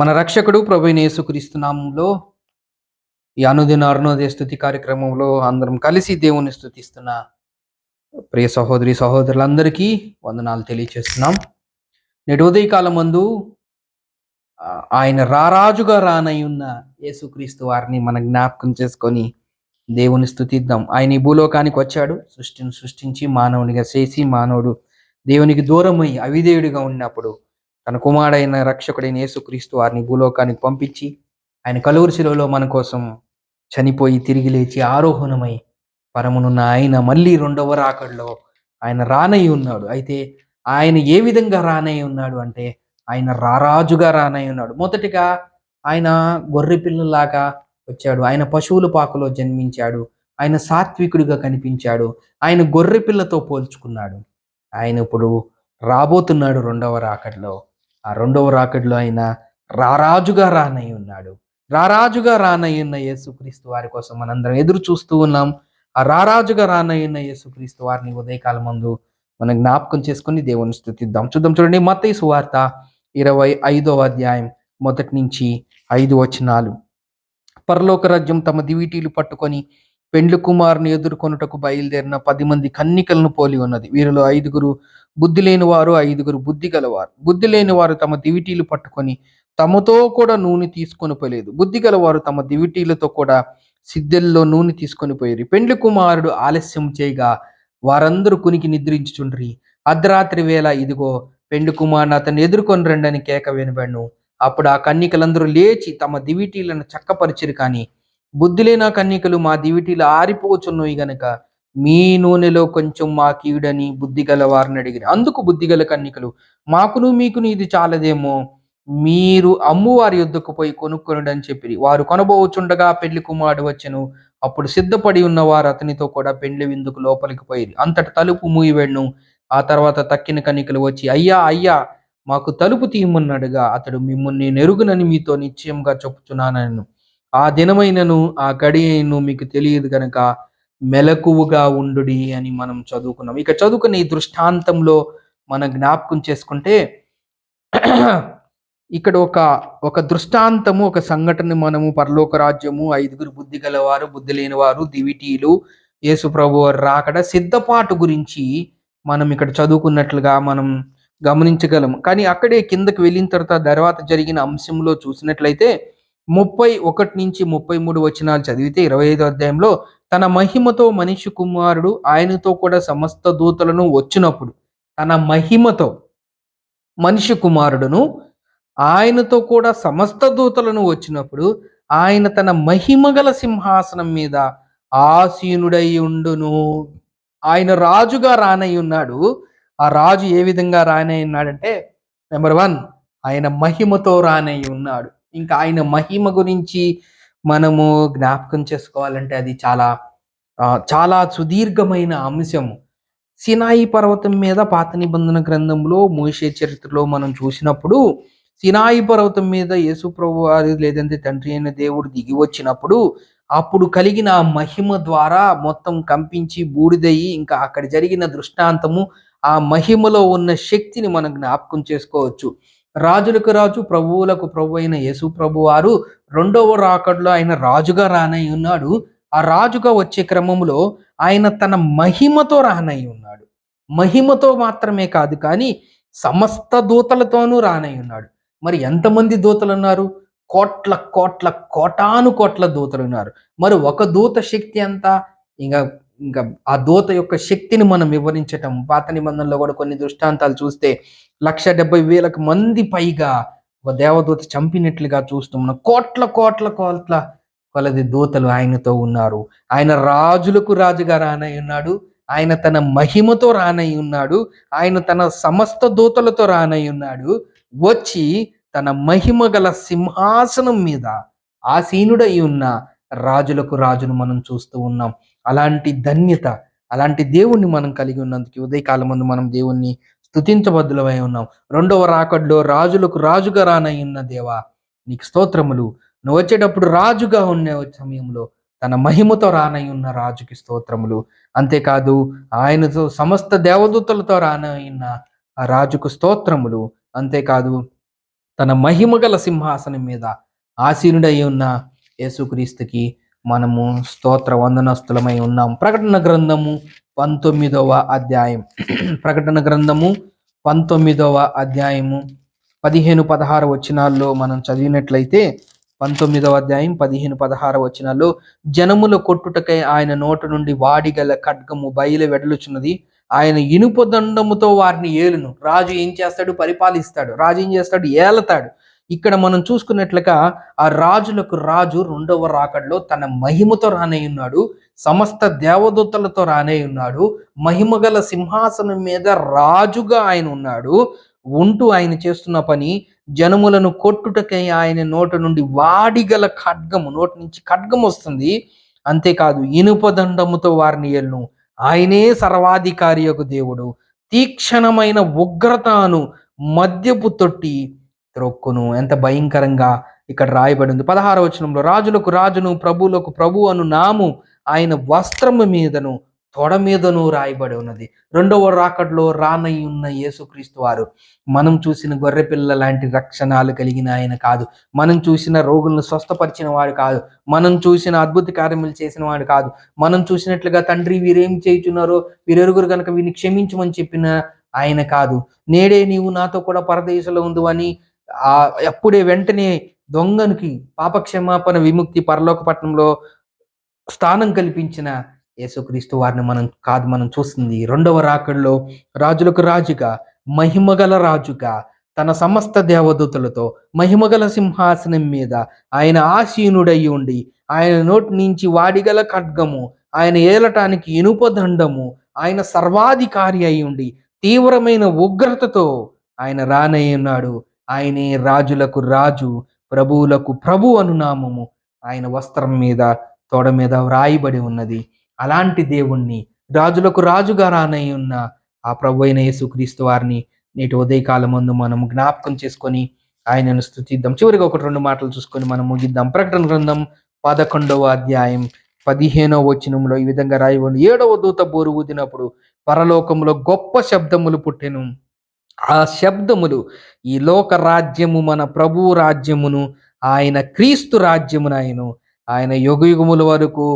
మన రక్షకుడు ప్రభుని యేసుక్రీస్తునామంలో ఈ అనుదిన అరుణోదయ స్థుతి కార్యక్రమంలో అందరం కలిసి దేవుని స్థుతిస్తున్న ప్రియ సహోదరి సహోదరులందరికీ వందనాలు తెలియచేస్తున్నాం. నేటి ఉదయకాలం ముందు ఆయన రారాజుగా రానై ఉన్న యేసుక్రీస్తు వారిని మనం జ్ఞాపకం చేసుకొని దేవుని స్థుతిద్దాం ఆయన ఈ భూలోకానికి వచ్చాడు. సృష్టిని సృష్టించి మానవునిగా చేసి మానవుడు దేవునికి దూరమై అవిధేయుడిగా ఉన్నప్పుడు తన కుమారుడైన రక్షకుడైన యేసుక్రీస్తు వారిని భూలోకానికి పంపించి ఆయన కలువురి శిలువలో మన కోసం చనిపోయి తిరిగి లేచి ఆరోహణమై పరమునున్న ఆయన మళ్ళీ రెండవ రాకడలో ఆయన రానై ఉన్నాడు. అయితే ఆయన ఏ విధంగా రానై ఉన్నాడు అంటే ఆయన రారాజుగా రానై ఉన్నాడు. మొదటిగా ఆయన గొర్రె పిల్లలాగా వచ్చాడు. ఆయన పశువుల పాకలో జన్మించాడు. ఆయన సాత్వికుడిగా కనిపించాడు. ఆయన గొర్రె పిల్లతో పోల్చుకున్నాడు. ఆయన ఇప్పుడు రాబోతున్నాడు రెండవ రాకడలో. ఆ రెండవ రాకడలో ఆయన రారాజుగా రానై ఉన్నాడు. రారాజుగా రానై ఉన్న యేసుక్రీస్తు వారి కోసం మనందరం ఎదురు చూస్తూ ఉన్నాం. ఆ రారాజుగా రానై ఉన్న యేసుక్రీస్తు వారిని ఉదయకాలం ముందు మనం జ్ఞాపకం చేసుకుని దేవుని స్థుతిద్దాం. చూద్దాం చూడండి మత సువార్త ఇరవై ఐదవ అధ్యాయం మొదటి నుంచి ఐదు వచనాలు. పరలోక రాజ్యం తమ దివిటీలు పట్టుకొని పెండ్లి కుమారుని ఎదుర్కొనుటకు బయలుదేరిన పది మంది కన్నికలను పోలి ఉన్నది. వీరిలో ఐదుగురు బుద్ధి లేని వారు ఐదుగురు బుద్ధి గలవారు. బుద్ధి లేని వారు తమ దివిటీలు పట్టుకొని తమతో కూడా నూనె తీసుకొని పోలేదు బుద్ధి గలవారు తమ దివిటీలతో కూడా సిద్ధెల్లో నూనె తీసుకొని పోయారు పెండ్లి కుమారుడు ఆలస్యం చేయగా వారందరూ కునికి నిద్రించుచుండ్రి. అర్ధరాత్రి వేళ ఇదిగో పెండ్లి కుమారుని అతన్ని ఎదుర్కొని రండని కేక వినబడను. అప్పుడు ఆ కన్నికలందరూ లేచి తమ దివిటీలను చక్కపరిచిరు కానీ బుద్ధి కన్యకలు? కన్నికలు మా దివిటీలు ఆరిపోచున్నవి గనక మీ నూనెలో కొంచెం మా కీడని బుద్ధి గల వారిని అడిగిన అందుకు బుద్ధిగల కన్యకలు కన్నికలు మాకును మీకును ఇది చాలదేమో? మీరు అమ్మువారి యుద్ధకు పోయి కొనుక్కొనడని చెప్పి వారు కొనబోచుండగా పెళ్ళి కుమారుడు వచ్చెను. అప్పుడు సిద్ధపడి ఉన్న వారు అతనితో కూడా పెండ్లి విందుకు లోపలికి పోయి అంతటి తలుపు మూయివెడ్ను ఆ తర్వాత తక్కిన కన్నికలు వచ్చి అయ్యా అయ్యా మాకు తలుపు తీయమన్నాడుగా. అతడు మిమ్మల్ని నెరుగునని మీతో నిశ్చయంగా చెప్పుచున్నానను. ఆ దినమైనను ఆ గడి అయినను మీకు తెలియదు కనుక మెలకువగా ఉండుడి అని మనం చదువుకున్నాం. ఇక చదువుకున్న ఈ దృష్టాంతంలో మనం జ్ఞాపకం చేసుకుంటే ఇక్కడ ఒక ఒక దృష్టాంతము ఒక సంఘటన మనము పరలోక రాజ్యము ఐదుగురు బుద్ధి గలవారు బుద్ధి లేనివారు దివిటీలు యేసు ప్రభు రాకడ సిద్ధపాటు గురించి మనం ఇక్కడ చదువుకున్నట్లుగా మనం గమనించగలం కానీ అక్కడే కిందకి వెళ్ళిన తర్వాత తర్వాత జరిగిన అంశంలో చూసినట్లయితే ముప్పై ఒకటి నుంచి ముప్పై మూడు వచనాలు చదివితే ఇరవై ఐదో అధ్యాయంలో తన మహిమతో మనిషి కుమారుడు ఆయనతో కూడా సమస్త దూతలను వచ్చినప్పుడు తన మహిమతో మనిషి కుమారుడును ఆయనతో కూడా సమస్త దూతలను వచ్చినప్పుడు ఆయన తన మహిమగల సింహాసనం మీద ఆసీనుడై ఉండును. ఆయన రాజుగా రానై ఉన్నాడు. ఆ రాజు ఏ విధంగా రానై ఉన్నాడంటే నెంబర్ వన్ ఆయన మహిమతో రానై ఉన్నాడు. ఇంకా ఆయన మహిమ గురించి మనము జ్ఞాపకం చేసుకోవాలంటే అది చాలా చాలా సుదీర్ఘమైన అంశము సినాయి పర్వతం మీద పాత నిబంధన గ్రంథంలో మోషే చరిత్రలో మనం చూసినప్పుడు సినాయి పర్వతం మీద యేసు ప్రభు వారి లేదంటే తండ్రి అయిన దేవుడు దిగి వచ్చినప్పుడు అప్పుడు కలిగిన మహిమ ద్వారా మొత్తం కంపించి బూడిదయ్యి ఇంకా అక్కడ జరిగిన దృష్టాంతము ఆ మహిమలో ఉన్న శక్తిని మనం జ్ఞాపకం చేసుకోవచ్చు. రాజులకు రాజు ప్రభువులకు ప్రభు అయిన యేసు ప్రభు వారు రెండవ రాకడలో ఆయన రాజుగా రానై ఉన్నాడు. ఆ రాజుగా వచ్చే క్రమంలో ఆయన తన మహిమతో రానై ఉన్నాడు. మహిమతో మాత్రమే కాదు కానీ సమస్త దూతలతోనూ రానై ఉన్నాడు. మరి ఎంతమంది దూతలు ఉన్నారు కోట్ల కోట్ల కోటాను కోట్ల దూతలు ఉన్నారు మరి ఒక దూత శక్తి ఎంత? ఇంకా ఇంకా ఆ దూత యొక్క శక్తిని మనం వివరించటం పాత నిబంధనలో కూడా కొన్ని దృష్టాంతాలు చూస్తే లక్ష డెబ్బై వేలకు మంది పైగా ఒక దేవదూత చంపినట్లుగా చూస్తున్నాం కోట్ల కోట్ల కోట్ల కొలది దూతలు ఆయనతో ఉన్నారు. ఆయన రాజులకు రాజుగా రానై ఉన్నాడు. ఆయన తన మహిమతో రానై ఉన్నాడు. ఆయన తన సమస్త దూతలతో రానై ఉన్నాడు. వచ్చి తన మహిమ గల సింహాసనం మీద ఆసీనుడై ఉన్న రాజులకు రాజును మనం చూస్తూ ఉన్నాం. అలాంటి ధన్యత అలాంటి దేవుణ్ణి మనం కలిగి ఉన్నందుకు ఉదయకాలం ముందు మనం దేవుణ్ణి స్థుతించబద్దులమై ఉన్నాం. రెండవ రాకడ్లో రాజులకు రాజుగా రానై ఉన్న దేవా నీకు స్తోత్రములు. నువ్వు వచ్చేటప్పుడు రాజుగా ఉన్న సమయంలో తన మహిమతో రానై ఉన్న రాజుకి స్తోత్రములు. అంతేకాదు ఆయనతో సమస్త దేవదూతలతో రానై ఉన్న ఆ రాజుకు స్తోత్రములు. అంతేకాదు తన మహిమగల సింహాసనం మీద ఆసీనుడై ఉన్న యేసుక్రీస్తుకి మనము స్తోత్ర వందనస్తులమై ఉన్నాం. ప్రకటన గ్రంథము పంతొమ్మిదవ అధ్యాయం. ప్రకటన గ్రంథము పంతొమ్మిదవ అధ్యాయము పదిహేను పదహారు వచనాల్లో మనం చదివినట్లయితే పంతొమ్మిదవ అధ్యాయం పదిహేను పదహారు వచనాల్లో జనముల కొట్టుటకై ఆయన నోట నుండి వాడిగల ఖడ్గము బయలు వెడలుచున్నది. ఆయన ఇనుప దండముతో వారిని ఏలును. రాజు ఏం చేస్తాడు? పరిపాలిస్తాడు. రాజు ఏం చేస్తాడు? ఏలతాడు. ఇక్కడ మనం చూసుకున్నట్లుగా ఆ రాజులకు రాజు రెండవ రాకడలో తన మహిమతో రానై ఉన్నాడు సమస్త దేవదూతలతో రానై ఉన్నాడు మహిమగల సింహాసనం మీద రాజుగా ఆయన ఉన్నాడు ఉంటూ ఆయన చేస్తున్న పని జనములను కొట్టుటకై ఆయన నోట నుండి వాడిగల ఖడ్గము నోటి నుంచి ఖడ్గం వస్తుంది. అంతేకాదు ఇనుప దండముతో వారిని ఎల్ను ఆయనే సర్వాధికారి యొక్క దేవుడు. తీక్షణమైన ఉగ్రతను మద్యపు తొట్టి త్రొక్కును. ఎంత భయంకరంగా ఇక్కడ రాయబడింది. పదహార వచనంలో రాజులకు రాజును ప్రభువులకు ప్రభు అను నాము ఆయన వస్త్రము మీదను తొడ మీదను రాయబడి ఉన్నది. రెండవ రాకడ్లో రానై ఉన్న యేసుక్రీస్తు వారు మనం చూసిన గొర్రెపిల్ల లాంటి రక్షణాలు కలిగిన ఆయన కాదు. మనం చూసిన రోగులను స్వస్థపరిచిన వాడు కాదు. మనం చూసిన అద్భుత కార్యములు చేసిన వాడు కాదు. మనం చూసినట్లుగా తండ్రి వీరేం చేయుచున్నారో వీరెరుగురు కనుక వీరిని క్షమించమని చెప్పిన ఆయన కాదు. నేడే నీవు నాతో కూడా పరదేశంలో ఉందని అని ఆ అప్పుడే వెంటనే దొంగనికి పాపక్షమాపణ విముక్తి పరలోక పట్టణంలో స్థానం కల్పించిన యేసుక్రీస్తు వారిని మనం కాదు మనం చూస్తుంది. రెండవ రాకడలో రాజులకు రాజుగా మహిమగల రాజుగా తన సమస్త దేవదూతలతో మహిమగల సింహాసనం మీద ఆయన ఆసీనుడై ఉండి ఆయన నోటి నుంచి వాడిగల ఖడ్గము ఆయన ఏలటానికి ఇనుప దండము ఆయన సర్వాధికారి అయి ఉండి తీవ్రమైన ఉగ్రతతో ఆయన రానయ్యున్నాడు ఆయనే రాజులకు రాజు ప్రభువులకు ప్రభు అను నామము ఆయన వస్త్రం మీద తోడ మీద వ్రాయబడి ఉన్నది. అలాంటి దేవుణ్ణి రాజులకు రాజుగా రానై ఉన్న ఆ ప్రభు అయిన యేసుక్రీస్తు వారిని నేటి ఉదయకాలం ముందు మనం జ్ఞాపకం చేసుకొని ఆయనను స్థుతిద్దాం చివరిగా ఒకటి రెండు మాటలు చూసుకొని మనం ముగిద్దాం. ప్రకటన గ్రంథం పదకొండవ అధ్యాయం పదిహేనవ వచనంలో ఈ విధంగా రాయబడి ఏడవ దూత బోరు ఊదినప్పుడు పరలోకంలో గొప్ప శబ్దములు పుట్టెను. ఆ శబ్దములు ఈ లోక రాజ్యము మన ప్రభు రాజ్యమును ఆయన క్రీస్తు రాజ్యమునైను ఆయన యుగయుగముల వరకు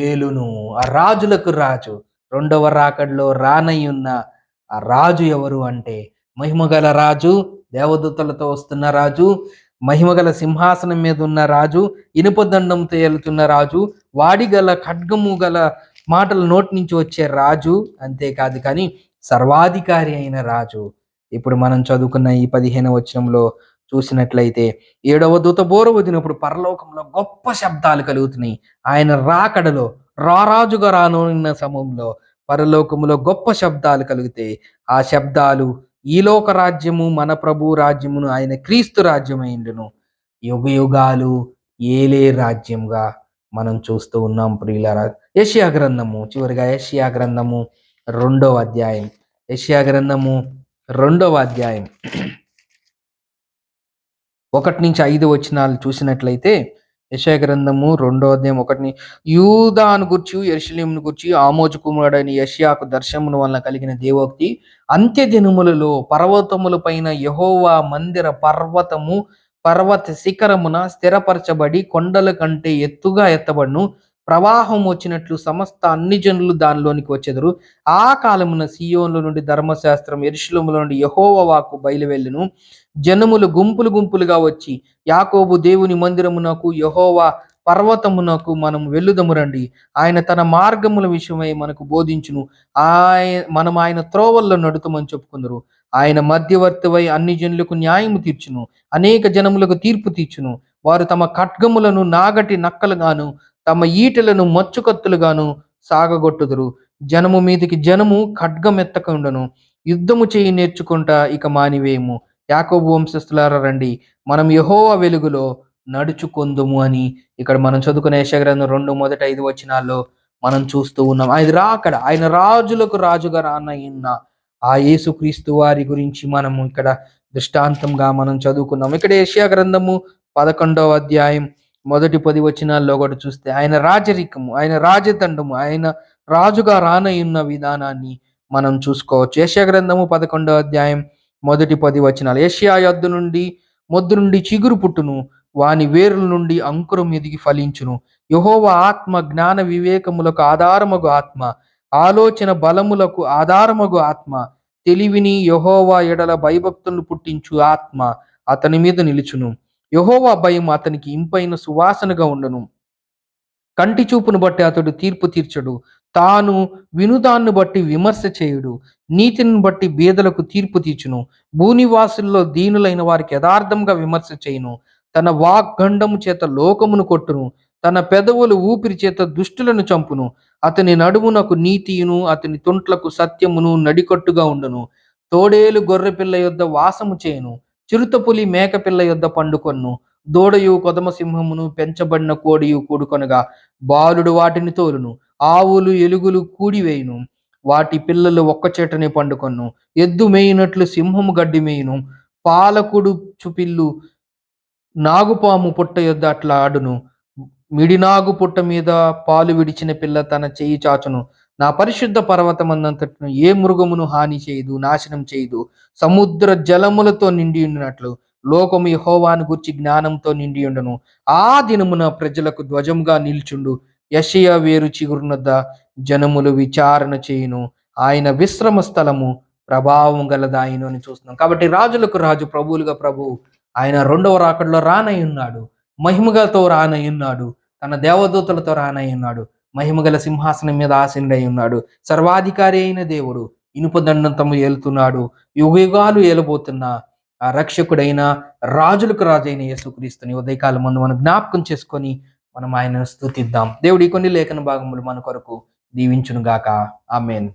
ఏలును. ఆ రాజులకు రాజు రెండవ రాకడలో రానయ్యున్న ఆ రాజు ఎవరు అంటే మహిమగల రాజు దేవదూతలతో వస్తున్న రాజు మహిమగల సింహాసనం మీద ఉన్న రాజు ఇనుపదండంతో ఏలుతున్న రాజు వాడిగల ఖడ్గము గల మాటల నోటి నుంచి వచ్చే రాజు అంతేకాదు కానీ సర్వాధికారి అయిన రాజు. ఇప్పుడు మనం చదువుకున్న ఈ పదిహేను వచనంలో చూసినట్లయితే ఏడవ దూత బోర వదినప్పుడు పరలోకంలో గొప్ప శబ్దాలు కలుగుతున్నాయి. ఆయన రాకడలో రారాజుగా రానున్న సమయంలో పరలోకములో గొప్ప శబ్దాలు కలిగితే ఆ శబ్దాలు ఈ లోక రాజ్యము మన ప్రభు రాజ్యమును ఆయన క్రీస్తు రాజ్యమైండును. యుగ యుగాలు ఏలే రాజ్యంగా మనం చూస్తూ ఉన్నాం ప్రియులరా. యష్యా గ్రంథము చివరిగా యష్యా గ్రంథము రెండవ అధ్యాయం. యష్యా గ్రంథము రెండవ అధ్యాయం. ఒకటి నుంచి ఐదు వచనాలు చూసినట్లయితే యశయ గ్రంథము రెండో అధ్యాయం ఒకటిని యూదాను గుర్చి ఎరుషలేమును గుర్చి ఆమోజ కుమారుడైన యష్యాకు దర్శనమును వలన కలిగిన దేవోక్తి అంత్య దినములలో పర్వతముల పైన యహోవా మందిర పర్వతము పర్వత శిఖరమున స్థిరపరచబడి కొండల కంటే ఎత్తుగా ఎత్తబడును. ప్రవాహం వచ్చినట్లు సమస్త అన్ని జనులు దానిలోనికి వచ్చెదరు. ఆ కాలమున సియోన్ల నుండి ధర్మశాస్త్రం ఎరుషులముల నుండి యహోవవాకు బయలువెళ్ళును. జనములు గుంపులు గుంపులుగా వచ్చి యాకోబు దేవుని మందిరమునకు యహోవా పర్వతమునకు మనం వెళ్ళుదము రండి. ఆయన తన మార్గముల విషయమై మనకు బోధించును. ఆయన మనం ఆయన త్రోవల్లో నడుతమని చెప్పుకుందరు. ఆయన మధ్యవర్తివై అన్ని జనులకు న్యాయము తీర్చును. అనేక జనములకు తీర్పు తీర్చును. వారు తమ ఖడ్గములను నాగటి నక్కలుగాను తమ ఈటలను మచ్చుకత్తులుగాను సాగగొట్టుదురు. జనము మీదికి జనము ఖడ్గమెత్తకుండను. యుద్ధము చేయి నేర్చుకుంటా ఇక మానివేయము యాకోబు వంశస్థులారా రండి. మనం యహోవా వెలుగులో నడుచుకుందుము అని ఇక్కడ మనం చదువుకునే యశగ్రంథం రెండు మొదటి ఐదు వచనాల్లో మనం చూస్తూ ఉన్నాం. ఆయన రాకడ ఆయన రాజులకు రాజుగా రానయ్యున్న ఆ యేసుక్రీస్తు వారి గురించి మనము ఇక్కడ దృష్టాంతంగా మనం చదువుకున్నాం. ఇక్కడ ఏషియా గ్రంథము పదకొండవ అధ్యాయం మొదటి పది వచనాల్లో కూడా చూస్తే ఆయన రాజరికము ఆయన రాజదండము ఆయన రాజుగా రానయ్యున్న విధానాన్ని మనం చూసుకోవచ్చు. యశ్యా గ్రంథము పదకొండవ అధ్యాయం మొదటి పది వచనాలు. యశ్యా యొద్దు నుండి మొద్దు నుండి చిగురు పుట్టును వాని వేరుల నుండి అంకురం ఎదిగి ఫలించును. యహోవ ఆత్మ జ్ఞాన వివేకములకు ఆధారమగు ఆత్మ ఆలోచన బలములకు ఆధారమగు ఆత్మ తెలివిని యహోవా ఎడల భయభక్తులను పుట్టించు ఆత్మ అతని మీద నిలుచును. యహోవా భయం అతనికి ఇంపైన సువాసనగా ఉండను. కంటి చూపును బట్టి అతడు తీర్పు తీర్చడు. తాను వినుదాన్ని బట్టి విమర్శ చేయుడు. నీతిని బట్టి బీదలకు తీర్పు తీర్చును. భూనివాసుల్లో దీనులైన వారికి యథార్థంగా విమర్శ చేయును. తన వాగ్గండము చేత లోకమును కొట్టును. తన పెదవులు ఊపిరి చేత దుష్టులను చంపును. అతని నడుమునకు నీతియును అతని తుంట్లకు సత్యమును నడికట్టుగా ఉండును. తోడేలు గొర్రెపిల్ల యొద్ద వాసము చేయును. చిరుతపులి మేకపిల్ల యొద్ద పండుకొన్ను. దూడయు కొదమ సింహమును పెంచబడిన కోడియు కూడుకొనగా బాలుడు వాటిని తోలును. ఆవులు ఎలుగులు కూడివేయును. వాటి పిల్లలు ఒక్కచేటనే పండుకొన్ను. ఎద్దు మేయినట్లు సింహము గడ్డి మేయును. పాలకుడు చుపిల్లు నాగుపాము పుట్ట యొద్ద అట్లా ఆడును. మిడినాగు పుట్ట మీద పాలు విడిచిన పిల్ల తన చెయ్యి చాచును. నా పరిశుద్ధ పర్వతమందంతటిను ఏ మృగమును హాని చేయదు నాశనం చేయదు? సముద్ర జలములతో నిండి ఉండినట్లు లోకము యహోవాను గుర్చి జ్ఞానంతో నిండి ఉండను. ఆ దినమున ప్రజలకు ధ్వజముగా నిల్చుండు. యషయ వేరు చిగురునద్ద జనములు విచారణ చేయును. ఆయన విశ్రమ స్థలము ప్రభావం గలదాయను అని చూస్తున్నాం. కాబట్టి రాజులకు రాజు ప్రభువులుగా ప్రభు ఆయన రెండవ రాకడలో రానయ్యున్నాడు ఉన్నాడు. మహిమగలతో తన దేవదూతలతో రానయ్యున్నాడు మహిమగల సింహాసనం మీద ఆసీనుడై ఉన్నాడు. సర్వాధికారి అయిన దేవుడు ఇనుప దండంతము ఏలుతున్నాడు. యుగయుగాలు ఏలబోతున్న ఆ రక్షకుడైన రాజులకు రాజైన యేసుక్రీస్తుని ఉదయకాలం ముందు మనం జ్ఞాపకం చేసుకొని మనం ఆయనను స్తుతిద్దాం దేవుడి కొన్ని లేఖన భాగములు మన కొరకు దీవించునుగాక. ఆమెన్.